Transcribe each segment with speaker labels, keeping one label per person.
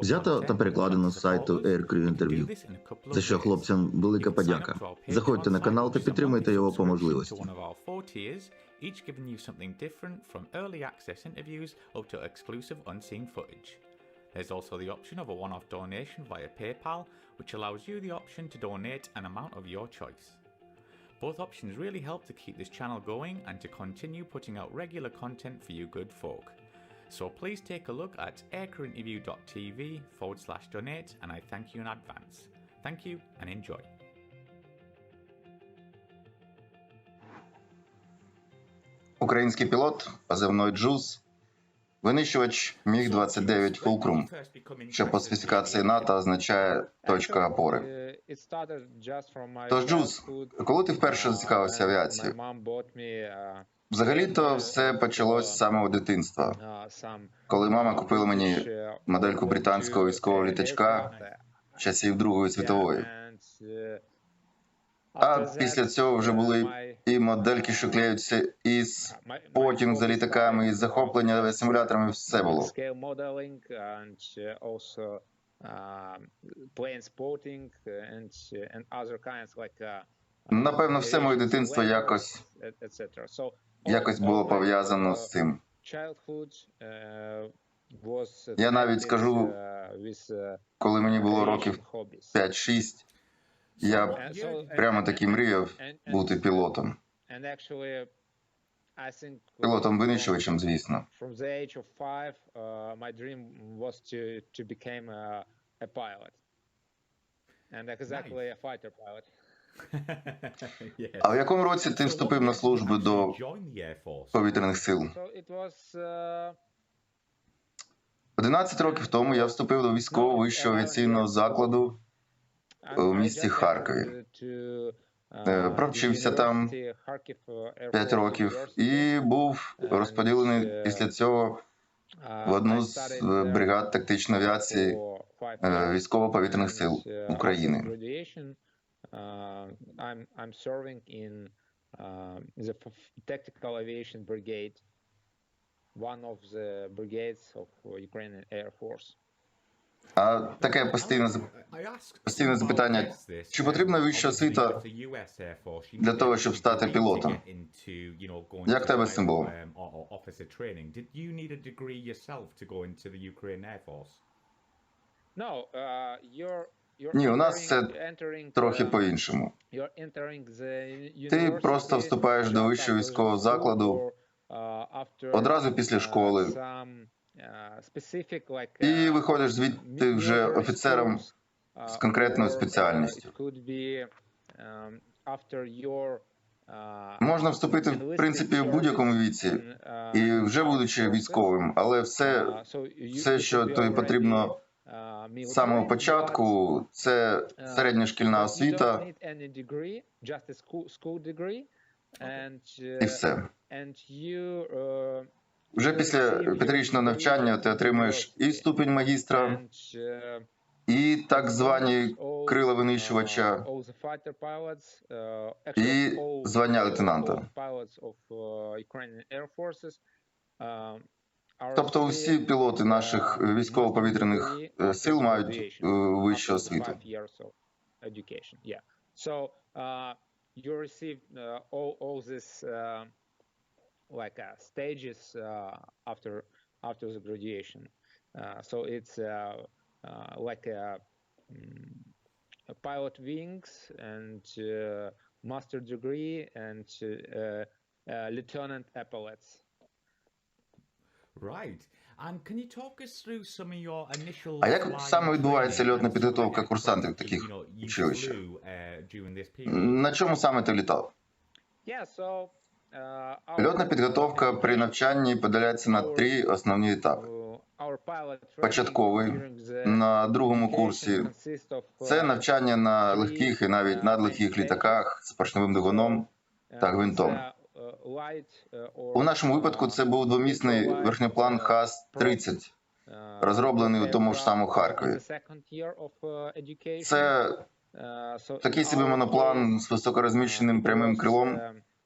Speaker 1: Взято та перекладено з сайту Aircrew Interview. За що хлопцям велика подяка. Заходьте на канал та підтримуйте його по можливості.
Speaker 2: each giving you something different from early access interviews up to exclusive unseen footage. There's also the option of a one off donation via PayPal, which allows you the option to donate an amount of your choice. Both options really help to keep this channel going and to continue putting out regular content for you good folk. So please take a look at aircrewinterview.tv forward slash donate, and I thank you in advance. Thank you and enjoy.
Speaker 3: Український пілот, позивной Джуз, винищувач Міг-29 Фулкрум, що по специфікації НАТО означає точка опори.
Speaker 4: Тож, Джуз,
Speaker 3: коли ти вперше зацікавився авіацією? Взагалі-то все почалось з самого дитинства, коли мама купила мені модельку британського військового літачка часів Другої світової. А після цього вже були і модельки, що клеються із потім за літаками, і захоплення симуляторами, все було. Напевно, все моє дитинство якось якось було пов'язано з цим.
Speaker 4: uh,
Speaker 3: Я навіть скажу,
Speaker 4: uh, uh,
Speaker 3: Коли мені було років 5-6, я прямо таки мріяв бути пілотом. Пілотом винищувачем, звісно.
Speaker 4: uh, exactly a fighter pilot.
Speaker 3: А в якому році ти вступив на службу до повітряних сил?
Speaker 4: So it was. Uh,
Speaker 3: 11 років тому я вступив до військового вищого авіаційного закладу. У місті Харкові.
Speaker 4: to,
Speaker 3: Е,
Speaker 4: uh,
Speaker 3: Провчився там
Speaker 4: University Kharkiv, uh,
Speaker 3: 5 років і був розподілений після цього
Speaker 4: Uh,
Speaker 3: в одну з е, бригад тактичної авіації е, військово-повітряних сил
Speaker 4: uh,
Speaker 3: України.
Speaker 4: Uh, I'm I'm serving in uh, the f- tactical aviation brigade, one of the brigades of uh, Ukrainian Air Force.
Speaker 3: А таке постійне постійне запитання: чи потрібна вища освіта для того, щоб стати пілотом? Як тебе з цим було?
Speaker 4: No, uh, you're
Speaker 3: Ні, у нас це Трохи по-іншому. Ти просто вступаєш до вищого військового закладу
Speaker 4: uh,
Speaker 3: одразу після
Speaker 4: uh,
Speaker 3: школи.
Speaker 4: uh,
Speaker 3: І виходиш звідти вже офіцером з конкретною спеціальністю.
Speaker 4: um,
Speaker 3: Можна вступити в принципі в будь-якому віці, і вже будучи військовим, але все, все, що тобі потрібно з самого початку, це
Speaker 4: but, uh,
Speaker 3: середня шкільна освіта. і
Speaker 4: uh,
Speaker 3: все.
Speaker 4: uh,
Speaker 3: Вже після п'ятирічного навчання ти отримуєш і ступінь магістра,
Speaker 4: uh,
Speaker 3: і так звані крила винищувача, і звання лейтенанта.
Speaker 4: pilots of uh, Ukrainian Air Forces. Uh, are
Speaker 3: Тобто усі
Speaker 4: still,
Speaker 3: пілоти наших
Speaker 4: uh,
Speaker 3: військово-повітряних
Speaker 4: master
Speaker 3: е, сил
Speaker 4: degree
Speaker 3: мають
Speaker 4: aviation
Speaker 3: е, вищу
Speaker 4: after the
Speaker 3: освіту.
Speaker 4: five years of education. Yeah. So uh, you receive uh, all all this uh, like uh, stages uh, after after the graduation. Uh, so it's uh, uh, like a, mm, a pilot wings and uh, master degree and uh, uh, lieutenant epaulets.
Speaker 3: А як саме відбувається льотна підготовка курсантів таких училищах?
Speaker 2: uh, during this period.
Speaker 3: На чому саме ти літав?
Speaker 4: Yeah. So uh, our,
Speaker 3: Льотна підготовка при навчанні поділяється на три основні етапи. Початковий на другому курсі це
Speaker 4: uh,
Speaker 3: навчання на легких і навіть надлегких літаках з поршневим двигуном. та гвинтом.
Speaker 4: Uh, uh,
Speaker 3: У нашому випадку це був двомісний верхньоплан ХАС-30,
Speaker 4: uh,
Speaker 3: розроблений у тому ж самому Харкові.
Speaker 4: uh.
Speaker 3: Це
Speaker 4: Uh,
Speaker 3: такий собі моноплан з високорозміщеним
Speaker 4: uh,
Speaker 3: прямим крилом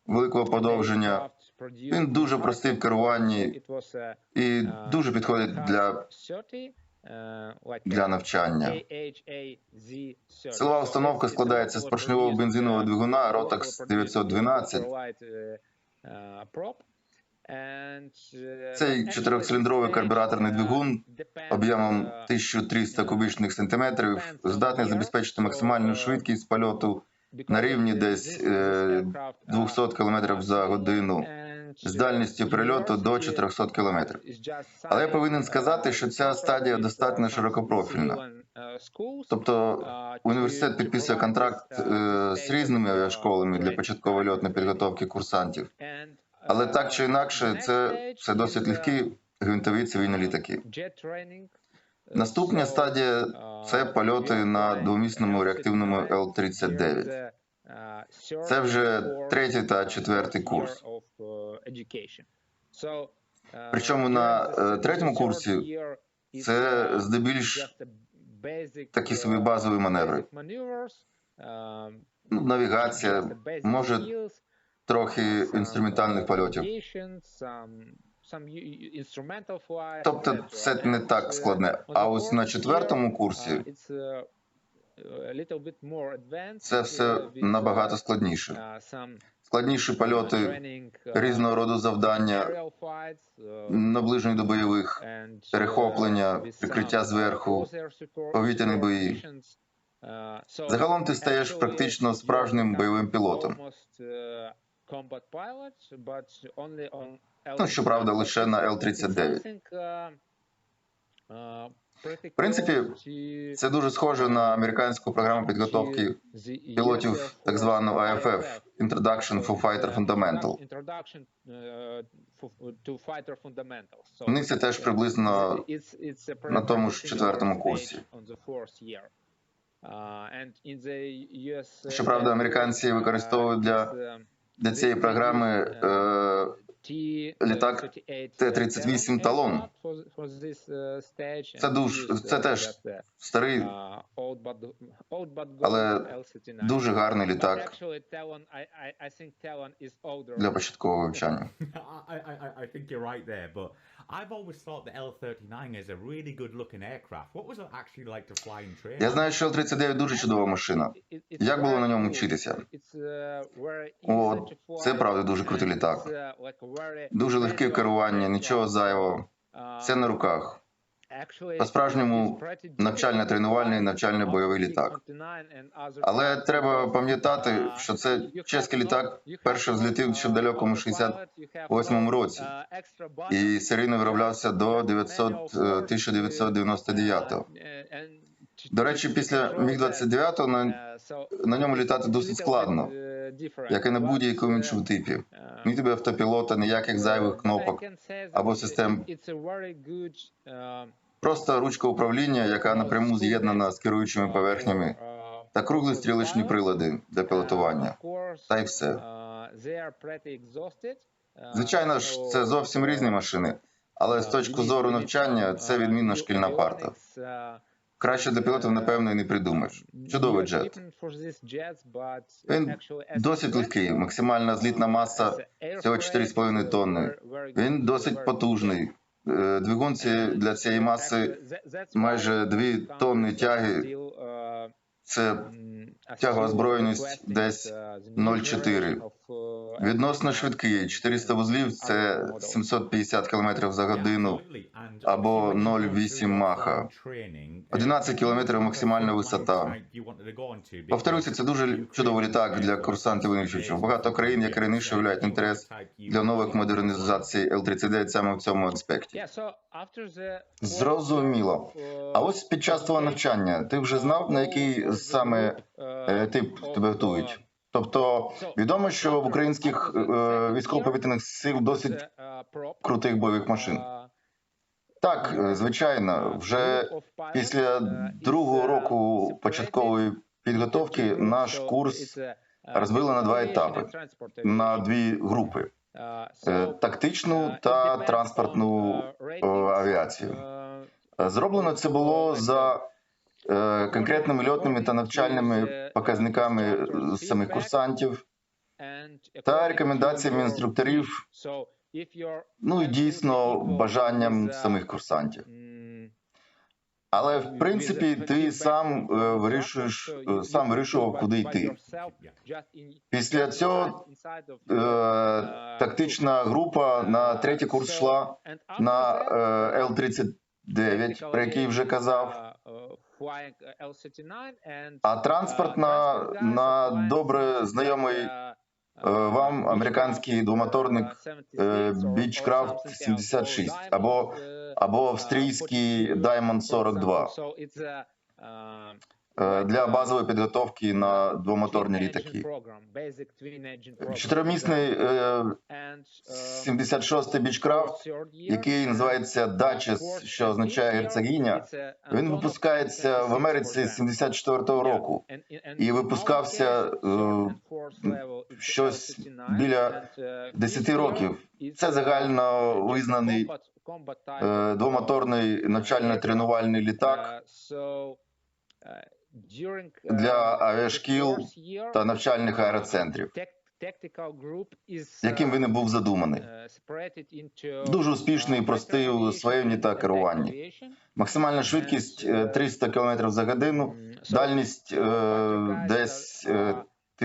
Speaker 3: великого подовження, Він дуже простий в керуванні і дуже підходить для, для навчання.
Speaker 4: Силова установка складається з поршневого бензинового двигуна Rotax 912.
Speaker 3: Цей чотирьохциліндровий карбюраторний двигун об'ємом 1300 кубічних сантиметрів здатний забезпечити максимальну швидкість польоту на рівні десь е, 200 км за годину з дальністю перельоту до 400 км. Але я повинен сказати, що ця стадія достатньо широкопрофільна. Тобто університет підписує контракт е, з різними авіашколами для початкової льотної підготовки курсантів. Але так чи інакше, це, це досить легкі гвинтові цивільні літаки. Наступна стадія це польоти на двомісному реактивному Л-39. Це вже третій та четвертий курс.
Speaker 4: Причому на е, третьому курсі
Speaker 3: Це здебільш такі собі базові маневри. Ну, навігація, може трохи інструментальних польотів.
Speaker 4: Тобто це не так складне. А ось на четвертому курсі
Speaker 3: Це все набагато складніше. Складніші польоти, різного роду завдання, наближені до бойових,
Speaker 4: перехоплення, прикриття зверху, повітряні бої.
Speaker 3: Загалом ти стаєш практично справжнім бойовим пілотом.
Speaker 4: Ну, щоправда, лише на Л-39.
Speaker 3: В принципі, Це дуже схоже на американську програму підготовки пілотів так званого AFF – Introduction for Fighter Fundamental.
Speaker 4: У них це теж приблизно
Speaker 3: на тому ж четвертому курсі.
Speaker 4: Щоправда, американці використовують для,
Speaker 3: Для цієї програми е,
Speaker 4: літак
Speaker 3: Т-38 талон.
Speaker 4: Це дуже це теж
Speaker 3: Старий,
Speaker 4: але
Speaker 3: дуже гарний літак
Speaker 4: для
Speaker 3: початкового навчання.
Speaker 2: I, I, I- I think you're right there, but I've always thought the L-39 is a really good looking aircraft. What was it actually like to fly and train?
Speaker 3: Я знаю, що Л-39 дуже чудова машина.
Speaker 4: Як було на ньому вчитися?
Speaker 3: О, це правда дуже крутий літак. Дуже легке керування, нічого зайвого. Все на руках.
Speaker 4: По-справжньому
Speaker 3: навчально-тренувальний, навчально-бойовий літак. Але треба пам'ятати, що це чеський літак перше взлетів ще в далекому 68-му році і серійно вироблявся до 900, е, 1999-го. До речі, після Міг-29 на, на ньому літати досить складно, як і на будь-якому іншому типі. Ні тобі автопілота, ніяких зайвих кнопок або систем. Просто ручка управління, яка напряму з'єднана з керуючими поверхнями, та круглі стрілочні прилади для пілотування. Та й все. Звичайно ж, це зовсім різні машини, але з точки зору навчання це відмінна шкільна парта. Краще для пілотів, напевно, і не придумаєш. Чудовий джет.
Speaker 4: Він
Speaker 3: Досить легкий, максимальна злітна маса всього 4,5 тонни. Він досить потужний. Е, Двигун для цієї маси майже 2 тонни тяги. Це
Speaker 4: тягоозброєність десь 0,4.
Speaker 3: Відносно швидкий. 400 вузлів це 750 км за годину.
Speaker 2: або 0,8 маха.
Speaker 3: 11 кілометрів максимальна висота. Повторюся, це дуже чудовий літак для курсантів винищувачів. Багато країн, як раніше, виявляють інтерес для нових модернізацій Л-39 саме в цьому аспекті. Зрозуміло. А ось під час твого навчання ти вже знав, на який саме е, тип тебе готують? Тобто відомо, що в українських е, військово-повітряних сил досить крутих бойових машин. Так, е, звичайно, вже після другого року початкової підготовки наш курс розбили на два етапи, на дві групи: е, тактичну та транспортну авіацію. Зроблено це було за конкретними льотними та навчальними показниками е, самих курсантів. та рекомендаціями інструкторів, ну і дійсно бажанням самих курсантів. Але в принципі ти сам е, вирішуєш, е, сам вирішував, куди йти. Після цього е, тактична група на третій курс йшла на е, Л-39, про який вже казав, а транспорт на добре знайомий е, вам американський двомоторник Beechcraft 76 або, або австрійський Diamond 42 е, для базової підготовки на двомоторні літаки. Чотиримісний е, 76-й Beechcraft, який називається Duchess, що означає герцогиня, він випускається в Америці з 74-го року. і випускався е, щось біля 10 років. Це загально визнаний е, двомоторний навчально-тренувальний літак для авіашкіл та навчальних аероцентрів, яким він і був задуманий. Дуже успішний і простий у освоєнні та керуванні. Максимальна швидкість е, 300 км за годину, дальність е, десь е,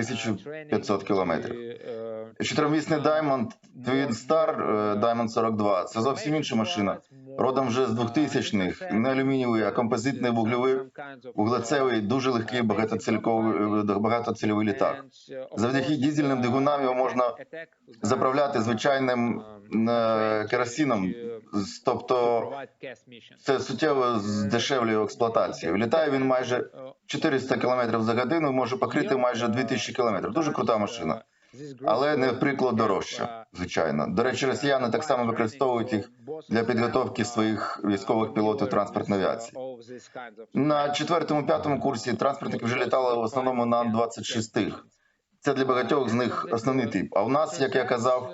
Speaker 3: 1500 кілометрів. Чотиримісний Diamond Twin Star е, Diamond 42 – це зовсім інша машина. Родом вже з 2000-х. Не алюмінієвий, а композитний вуглевий, вуглецевий, дуже легкий багатоцільковий, е, багатоцільовий літак. Завдяки дізельним двигунам його можна заправляти звичайним е, керосином, тобто це суттєво здешевлює експлуатацію. Літає він майже 400 км за годину, може покрити майже 2000 км. Дуже крута машина, але не в приклад дорожча, звичайно. До речі, росіяни так само використовують їх для підготовки своїх військових пілотів транспортної авіації. На четвертому п'ятому курсі транспортники вже літали в основному на Ан-26. Це для багатьох з них основний тип. А у нас, як я казав,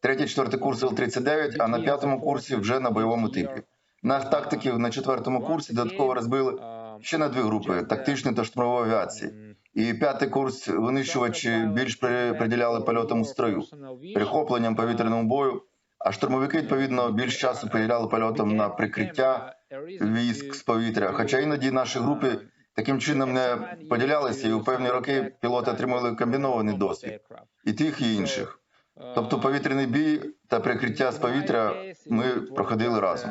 Speaker 3: третій, четвертий курс Л-39, а на п'ятому курсі вже на бойовому типі. Нас тактиків на четвертому курсі додатково розбили ще на дві групи тактичної та штурмової авіації. І п'ятий курс винищувачі більш приділяли польотам у строю, перехопленням повітряному бою. А штурмовики, відповідно, більш часу приділяли польотам на прикриття військ з повітря. Хоча іноді наші групи таким чином не поділялися, і у певні роки пілоти отримали комбінований досвід і тих, і інших. Тобто повітряний бій та прикриття з повітря ми проходили разом.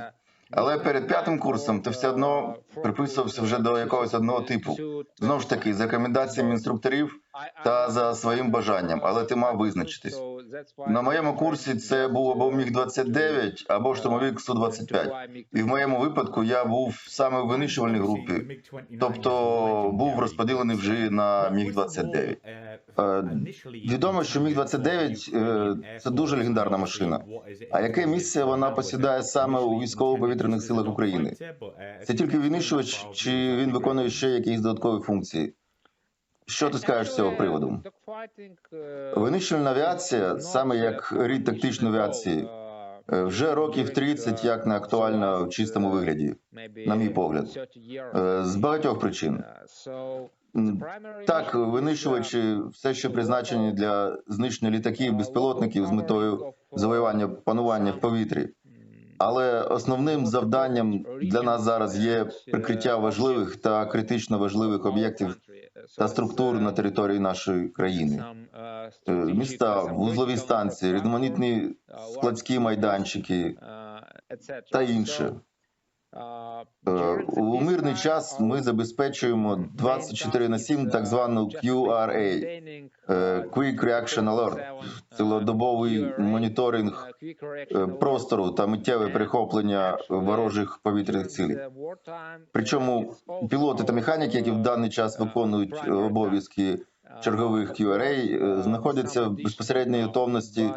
Speaker 3: Але перед п'ятим курсом ти все одно приписувався вже до якогось одного типу. Знову ж таки, за рекомендаціями інструкторів та за своїм бажанням, але ти мав визначитись. На моєму курсі це був або міг 29 або штурмовик су 25 І в моєму випадку я був саме у винищувальній групі, тобто був розподілений вже на міг 29 Е, Відомо, що міг 29 е, це дуже легендарна машина. А яке місце вона посідає саме у військово-повітряних силах України? Це тільки винищувач, чи він виконує ще якісь додаткові функції? Що ти скажеш з цього приводу? Винищувальна авіація, саме як рід тактичної авіації, е, вже років 30 як не актуальна в чистому вигляді, на мій погляд, Е, з багатьох причин. Так, винищувачі все ще призначені для знищення літаків, безпілотників з метою завоювання панування в повітрі. Але основним завданням для нас зараз є прикриття важливих та критично важливих об'єктів та структур на території нашої країни. Е, Міста, вузлові станції, різноманітні складські майданчики та інше. Е, У мирний час ми забезпечуємо 24 на 7 так звану QRA – е, Quick Reaction Alert, цілодобовий моніторинг е, простору та миттєве перехоплення ворожих повітряних цілей. Причому пілоти та механіки, які в даний час виконують е, обов'язки чергових QRA, е, знаходяться в безпосередній готовності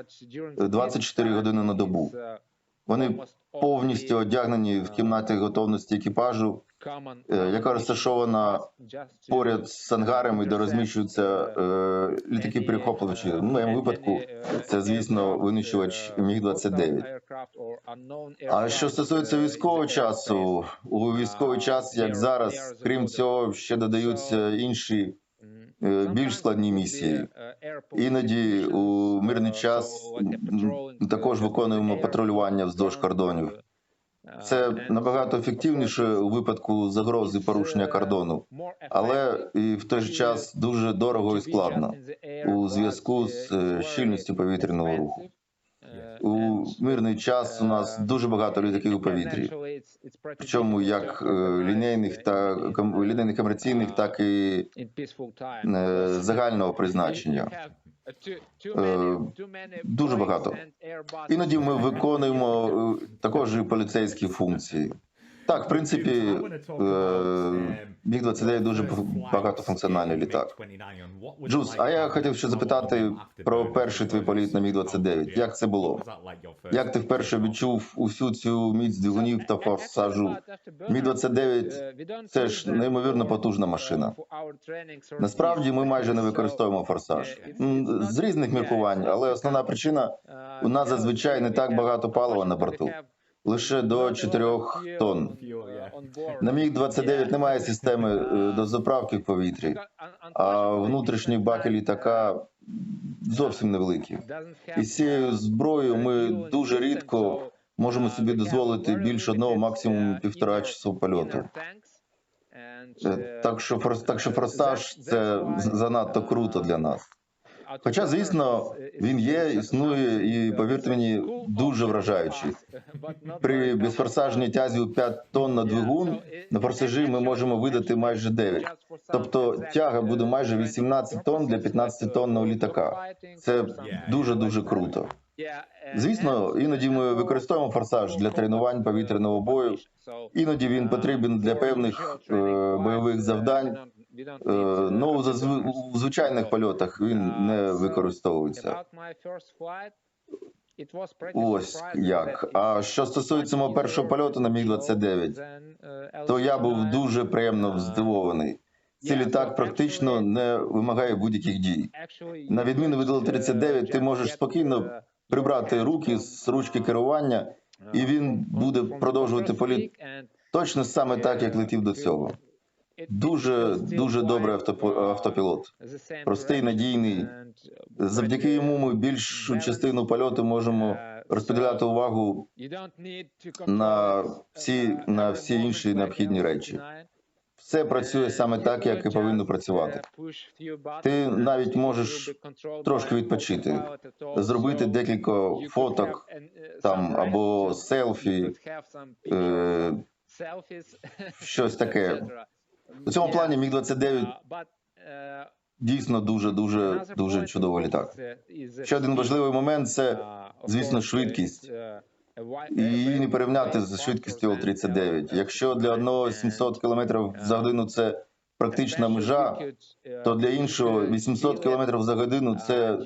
Speaker 3: 24 години на добу. Вони повністю одягнені в кімнаті готовності екіпажу, е, яка розташована поряд з ангарами, де розміщуються е, літаки перехоплювачі. В моєму випадку це, звісно, винищувач міг 29 А що стосується військового часу, у військовий час, як зараз, крім цього, ще додаються інші більш складні місії. Іноді у мирний час також виконуємо патрулювання вздовж кордонів. Це набагато ефективніше у випадку загрози порушення кордону, але і в той же час дуже дорого і складно у зв'язку з е, щільністю повітряного руху. У мирний час у нас дуже багато літаків у повітрі, причому як е, лінійних та лінійних комерційних, так і е, загального призначення. Е, дуже багато. Іноді ми виконуємо також і поліцейські функції. Так, в принципі, е, Міг 29 дуже багатофункціональний літак. Джус, а я хотів ще запитати про перший твій політ на Міг 29 Як це було? Як ти вперше відчув усю цю міць двигунів та форсажу? Міг 29 це ж неймовірно потужна машина. Насправді ми майже не використовуємо форсаж з різних міркувань, але основна причина у нас зазвичай не так багато палива на борту. Лише до 4 тонн. На міг 29 немає системи е, дозаправки в повітрі, а внутрішні баки літака зовсім невеликі. І з цією зброєю ми дуже рідко можемо собі дозволити більше одного, максимум півтора часу польоту. Е, Так що так що форсаж це занадто круто для нас. Хоча, звісно, він є, існує, і повірте мені, дуже вражаючий. При безфорсажній тязі у 5 тонн на двигун на форсажі ми можемо видати майже 9. Тобто тяга буде майже 18 тонн для 15 тонного літака. Це дуже дуже круто. Звісно, іноді ми використовуємо форсаж для тренувань повітряного бою. Іноді він потрібен для певних е, бойових завдань. Е, ну у звичайних польотах він не використовується. Ось як. А що стосується мого першого польоту на Міг 29 то я був дуже приємно здивований. Цей літак практично не вимагає будь-яких дій. На відміну від Ил-39, ти можеш спокійно прибрати руки з ручки керування, і він буде продовжувати політ точно саме так, як летів до цього. Дуже дуже добрий автопілот. Простий, надійний. Завдяки йому ми більшу частину польоту можемо розподіляти увагу на всі на всі інші необхідні речі. Все працює саме так, як і повинно працювати. Ти навіть можеш трошки відпочити, зробити декілька фоток там або селфі, е, щось таке. У цьому плані Міг 29 дійсно дуже дуже дуже чудовий літак. Ще один важливий момент це звісно, швидкість. і її не порівняти з швидкістю Л-39. Якщо для одного 700 км за годину це практична межа, то для іншого 800 км за годину це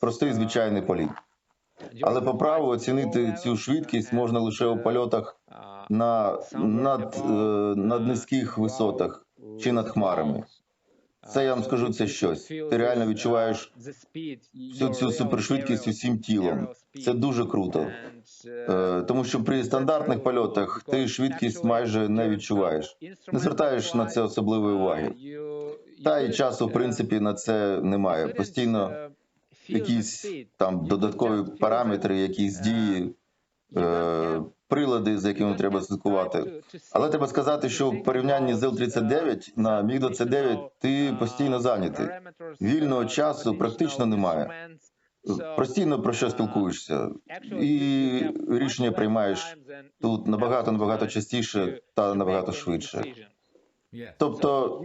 Speaker 3: простий звичайний політ. Але по праву оцінити цю швидкість можна лише у польотах на над, е, над низьких висотах чи над хмарами. Це я вам скажу, це щось. Ти реально відчуваєш всю цю супершвидкість усім тілом. Це дуже круто. Е, Тому що при стандартних польотах ти швидкість майже не відчуваєш. Не звертаєш на це особливої уваги. Та й часу, в принципі, на це немає. Постійно якісь там додаткові параметри, якісь дії, е, прилади, за якими треба слідкувати. Але треба сказати, що в порівнянні з Л-39 на Міг-29 ти постійно зайнятий. Вільного часу практично немає. Постійно про що спілкуєшся, і рішення приймаєш тут набагато набагато частіше та набагато швидше. Тобто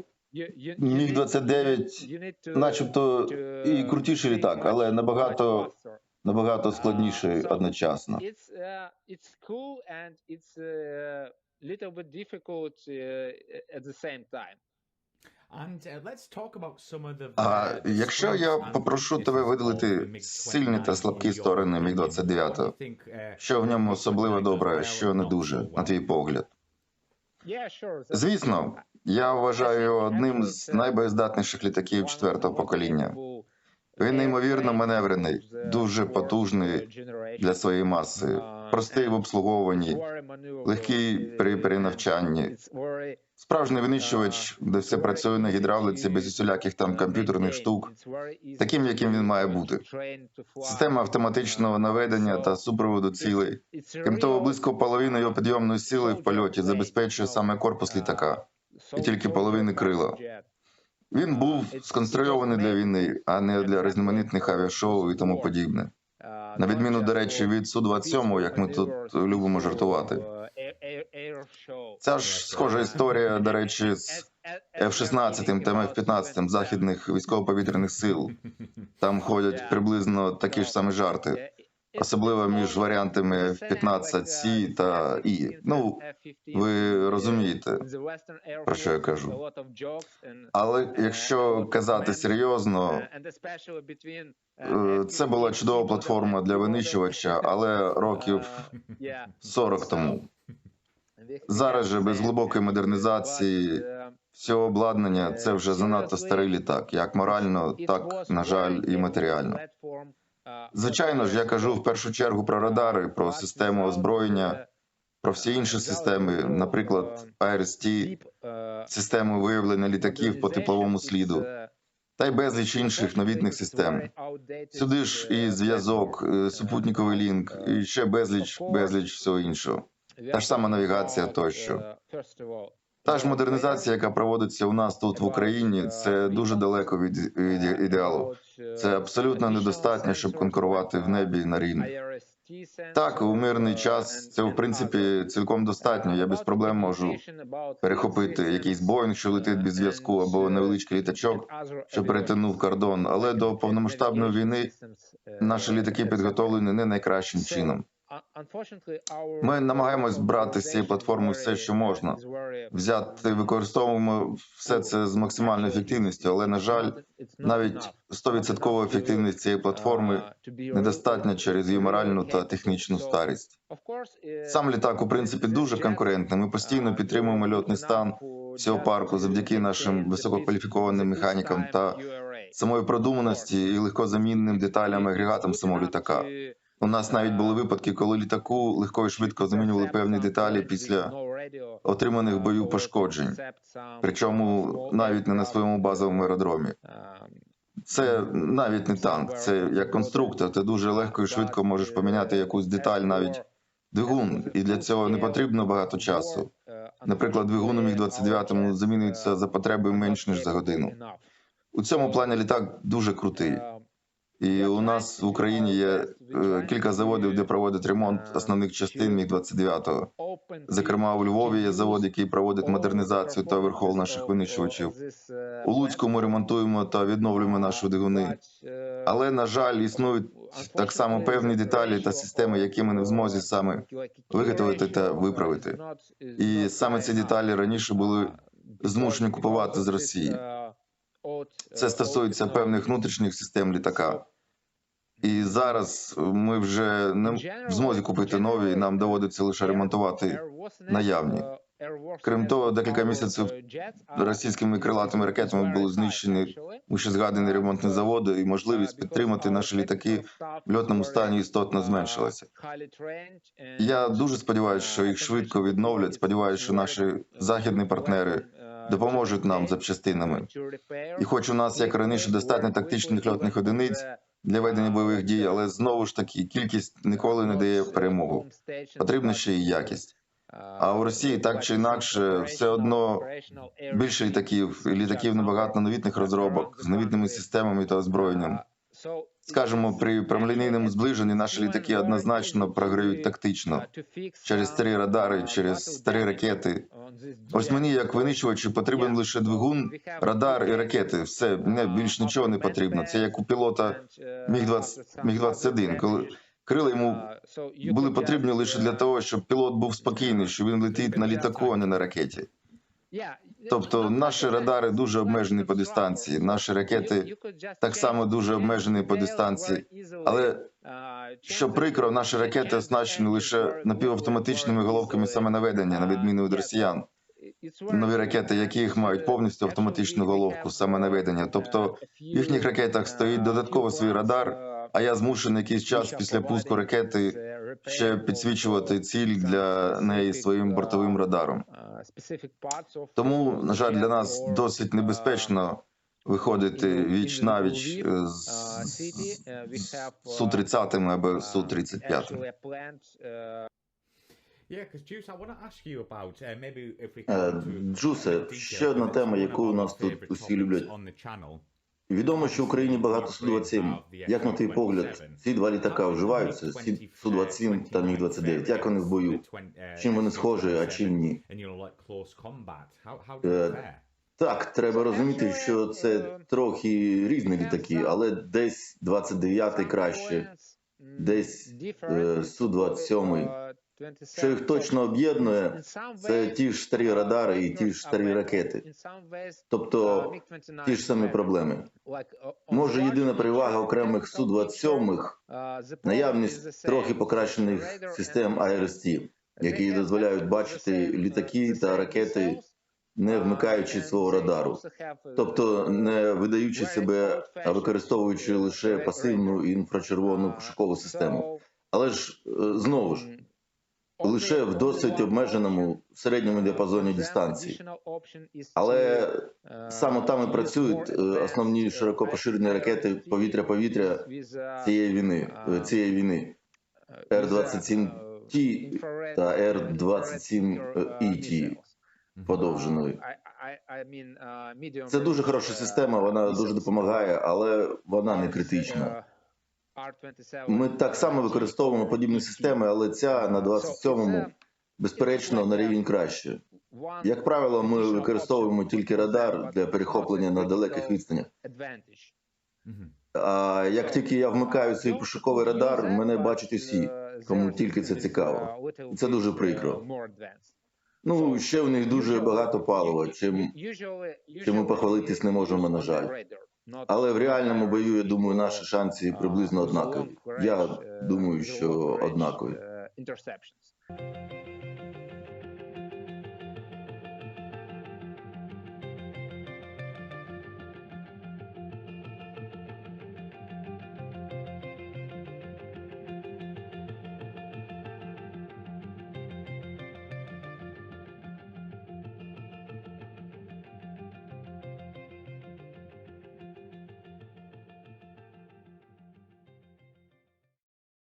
Speaker 3: Міг 29 начебто і крутіший літак, але набагато набагато одночасно.
Speaker 4: Uh, it's cool and it's a little bit difficult uh, at the same time.
Speaker 3: А якщо я попрошу тебе видалити сильні та слабкі сторони Міг 29 що в ньому особливо добре, що не дуже, на твій погляд? Звісно, я вважаю його одним з найбоєздатніших літаків четвертого покоління. Він неймовірно маневрений, дуже потужний для своєї маси. простий в обслуговуванні, легкий при перенавчанні. Справжній винищувач, де все працює на гідравлиці без усіляких там комп'ютерних штук, таким, яким він має бути. Система автоматичного наведення та супроводу цілей. Крім того, близько половини його підйомної сили в польоті забезпечує саме корпус літака.
Speaker 4: і
Speaker 3: тільки половини крила. Він був сконструйований для війни, а не для різноманітних авіашоу і тому подібне.
Speaker 4: На відміну, до речі, від Су-27, як ми тут любимо жартувати.
Speaker 3: Ця ж схожа історія, до речі, з F-16 та F-15 західних військово-повітряних сил. Там ходять приблизно такі ж самі жарти, особливо між варіантами F-15C та І. Ну, ви розумієте,
Speaker 4: про що я кажу.
Speaker 3: Але якщо казати серйозно, е, це була чудова платформа для винищувача, але років 40 тому. Зараз же без глибокої модернізації всього обладнання це вже занадто старий літак, як морально, так на жаль, і матеріально. Звичайно ж, я кажу в першу чергу про радари, про систему озброєння, про всі інші системи, наприклад, IRST, систему виявлення літаків по тепловому сліду, та й безліч інших новітних систем. Сюди ж і зв'язок, е, супутниковий лінк, і ще безліч, безліч всього іншого.
Speaker 4: Та ж сама навігація тощо.
Speaker 3: Та ж модернізація, яка проводиться у нас тут в Україні, це дуже далеко від, від ідеалу. Це абсолютно недостатньо, щоб конкурувати в небі на рівні. Так, у мирний час це в принципі цілком достатньо. Я без проблем можу перехопити якийсь боїнг, що летить без зв'язку, або невеличкий літачок, що перетинув кордон. Але до повномасштабної війни наші літаки підготовлені не найкращим чином.
Speaker 4: Ми намагаємось брати з цієї платформи все, що можна.
Speaker 3: Взяти використовуємо все це з максимальною ефективністю, але на жаль, навіть 100% ефективність цієї платформи недостатня через її моральну та технічну старість. Сам літак, у принципі, дуже конкурентний. Ми постійно підтримуємо льотний стан всього парку завдяки нашим висококваліфікованим механікам та самої продуманості і легкозамінним деталям агрегатам самого літака. У нас навіть були випадки, коли літаку легко і швидко замінювали певні деталі після отриманих в пошкоджень, причому навіть не на своєму базовому аеродромі. Це навіть не танк, це як конструктор. Ти дуже легко і швидко можеш поміняти якусь деталь, навіть двигун, і для цього не потрібно багато часу. Наприклад, двигун у міг 29 замінюється за потреби менш ніж за годину. У цьому плані літак дуже крутий. І у нас в Україні є е, кілька заводів, де проводять ремонт основних частин міг 29 Зокрема, у Львові є завод, який проводить модернізацію та верхол наших винищувачів. У Луцьку ми ремонтуємо та відновлюємо наші двигуни. Але на жаль, існують так само певні деталі та системи, які ми не в змозі саме виготовити та виправити. І саме ці деталі раніше були змушені купувати з Росії. Це стосується певних внутрішніх систем літака. І зараз ми вже не в змозі купити нові, і нам доводиться лише ремонтувати наявні. Крім того, декілька місяців російськими крилатими ракетами були знищені вище згадані ремонтні заводи, і можливість підтримати наші літаки в льотному стані істотно зменшилася. Я дуже сподіваюся, що їх швидко відновлять. Сподіваюся, що наші західні партнери допоможуть нам запчастинами. І хоч у нас, як раніше, достатньо тактичних льотних одиниць для ведення бойових дій, але знову ж таки кількість ніколи не дає перемогу. Потрібна ще й якість. А у Росії так чи інакше все одно більше літаків, і літаків набагато новітних розробок з новітними системами та озброєнням. Скажімо, при прямолінійному зближенні наші літаки однозначно програють тактично через старі радари, через старі ракети. Ось мені, як винищувачу, потрібен лише двигун, радар і ракети. Все, мені більш нічого не потрібно. Це як у пілота міг 20 міг 21 коли крила йому були потрібні лише для того, щоб пілот був спокійний, що він летить на літаку, а не на ракеті.
Speaker 4: Тобто наші радари дуже обмежені по дистанції, наші ракети так само дуже обмежені по дистанції.
Speaker 3: Але
Speaker 4: що прикро, наші ракети оснащені лише напівавтоматичними головками самонаведення, на відміну від росіян.
Speaker 3: нові ракети, яких мають повністю автоматичну головку самонаведення. Тобто в їхніх ракетах стоїть додатково свій радар. А я змушений якийсь час після пуску ракети
Speaker 4: ще підсвічувати ціль для неї своїм бортовим радаром. Тому, на жаль, для нас досить небезпечно виходити віч навіч е, з, з Су-30 або Су-35.
Speaker 2: Yeah, because Juice, I want to ask you about uh, maybe if we
Speaker 3: Е, Джусе, ще одна тема, яку у нас тут усі люблять. Відомо, що в Україні багато Су-27. Як на твій погляд, ці два літака вживаються? Сі- Су-27 та Міг-29. Як вони в бою? Чим вони схожі, а чим ні? Е, Так, треба розуміти, що це трохи різні літаки, але десь 29-й краще, десь е, Су-27. Що їх точно об'єднує, це ті ж старі радари і ті ж старі ракети. Тобто ті ж самі проблеми. Може, єдина перевага окремих Су-27 наявність трохи покращених систем IRST, які дозволяють бачити літаки та ракети, не вмикаючи свого радару, тобто не видаючи себе, а використовуючи лише пасивну інфрачервону пошукову систему. Але ж е, знову ж лише в досить обмеженому середньому діапазоні дистанції. Але саме там і працюють е, основні широко поширені ракети повітря-повітря цієї війни. е, Цієї війни. Р-27Т та Р-27ET подовженої. Це дуже хороша система, вона дуже допомагає, але вона не критична. Ми так само використовуємо подібні системи, але ця на 27-му, безперечно, на рівень краще. Як правило, ми використовуємо тільки радар для перехоплення на далеких відстанях. А як тільки я вмикаю свій пошуковий радар, мене бачать усі, кому тільки це цікаво. Це дуже прикро. Ну, ще в них дуже багато палива, чим
Speaker 5: чим ми похвалитись не можемо, на жаль.
Speaker 3: Але в реальному бою, я думаю, наші шанси приблизно однакові. Я думаю, що однакові.
Speaker 5: однакові.